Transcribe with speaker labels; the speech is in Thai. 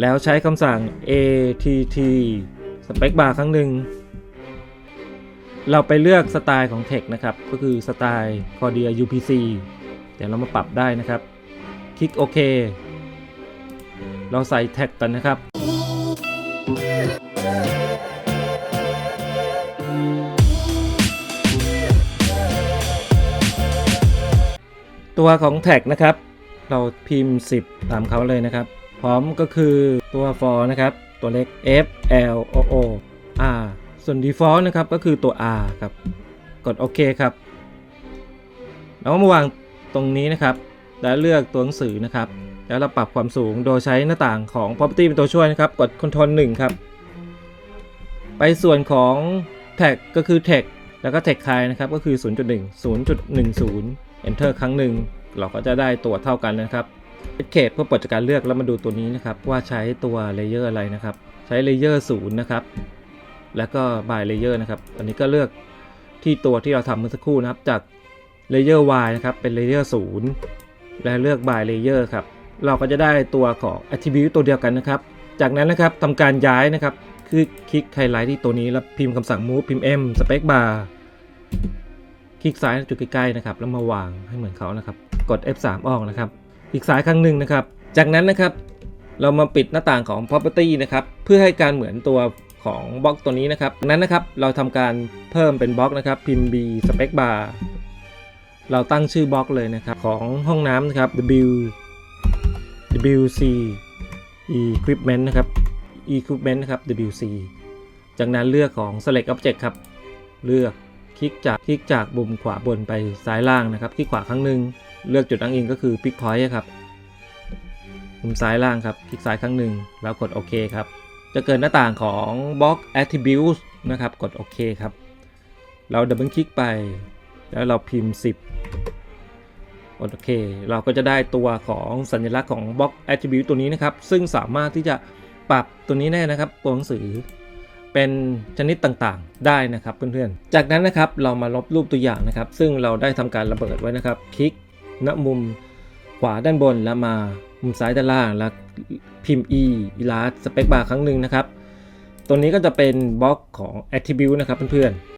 Speaker 1: แล้วใช้คำสั่ง att space bar ครั้งหนึ่ง เราไปเลือกสไตล์ของ text นะครับ ก็คือสไตล์ Cordia UPC เดี๋ยวเรามาปรับได้นะครับ คลิกโอเค เราใส่แท็กกันนะครับ ตัวของแท็กนะครับ เราพิมพ์ 10 ตามเขาเลยนะครับ พร้อมก็คือตัว for นะครับ ตัวเล็ก f l o o r ส่วน default นะครับก็คือตัว r ครับ กดโอเคครับ แล้วมาวางตรงนี้นะครับ แล้วเลือกตัวหนังสือนะครับ แล้วเราปรับความสูงโดยใช้หน้าต่างของ property เป็นตัวช่วยนะครับ กด Ctrl 1ครับ ไปส่วนของ tag ก็คือ tag แล้วก็ tag คายนะครับก็คือ 0.1 0.10 enter ครั้งหนึ่งเราก็จะได้ตัวเท่ากันนะครับ Escape เพื่อปลดจากการเลือกแล้วมาดูตัวนี้นะครับ ว่าใช้ตัวเลเยอร์อะไรนะครับ ใช้เลเยอร์0นย์นะครับ แล้วก็ by layer นะครับ อันนี้ก็เลือกที่ตัวที่เราทำเมื่อสักครู่นะครับ จาก layer y นะครับ เป็น layer 0และเลือก by layer ครับ เราก็จะได้ตัวของ attribute ตัวเดียวกันนะครับ จากนั้นนะครับทำการย้ายนะครับ คือคลิกไฮไลท์ที่ตัวนี้แล้วพิมพ์คำสั่ง move พิมพ์ m space bar คลิกซ้ายจุดใกล้ๆนะครับ แล้วมาวางให้เหมือนเขานะครับ กด F3 ออกนะครับ คลิกซ้ายครั้งหนึ่งนะครับ จากนั้นนะครับเรามาปิดหน้าต่างของ property นะครับเพื่อให้การเหมือนตัวของบล็อกตัวนี้นะครับจากนั้นนะครับเราทำการเพิ่มเป็นบล็อกนะครับพิมพ์ b space bar เราตั้งชื่อบล็อกเลยนะครับของห้องน้ำนะครับ w wc equipment นะครับ equipment นะครับ wc จากนั้นเลือกของ select object ครับ เลือกคลิกจากคลิกจากมุมขวาบนไปซ้ายล่างนะครับ คลิกขวาครั้งหนึ่ง เลือกจุดอ้างอิงก็คือ pick point ครับมุมซ้ายล่างครับ คลิกซ้ายครั้งหนึ่งแล้วกดโอเคครับ จะเกิดหน้าต่างของ Box Attributes นะครับ กดโอเคครับ เราดับเบิลคลิกไป แล้วเราพิมพ์ 10 กดโอเค เราก็จะได้ตัวของสัญลักษณ์ของ Box Attribute ตัวนี้นะครับ ซึ่งสามารถที่จะปรับตัวนี้ได้นะครับ ตัวหนังสือเป็นชนิดต่างๆ ได้นะครับเพื่อนๆ จากนั้นนะครับเรามาลบรูปตัวอย่างนะครับ ซึ่งเราได้ทำการระเบิดไว้นะครับ คลิก ณมุมขวาด้านบนแล้วมามุมซ้ายด้านล่างแล้วพิมพ์ e อีลาสเปคบาร์ครั้งหนึ่งนะครับ ตัวนี้ก็จะเป็นบล็อกของ attribute นะครับเพื่อนๆ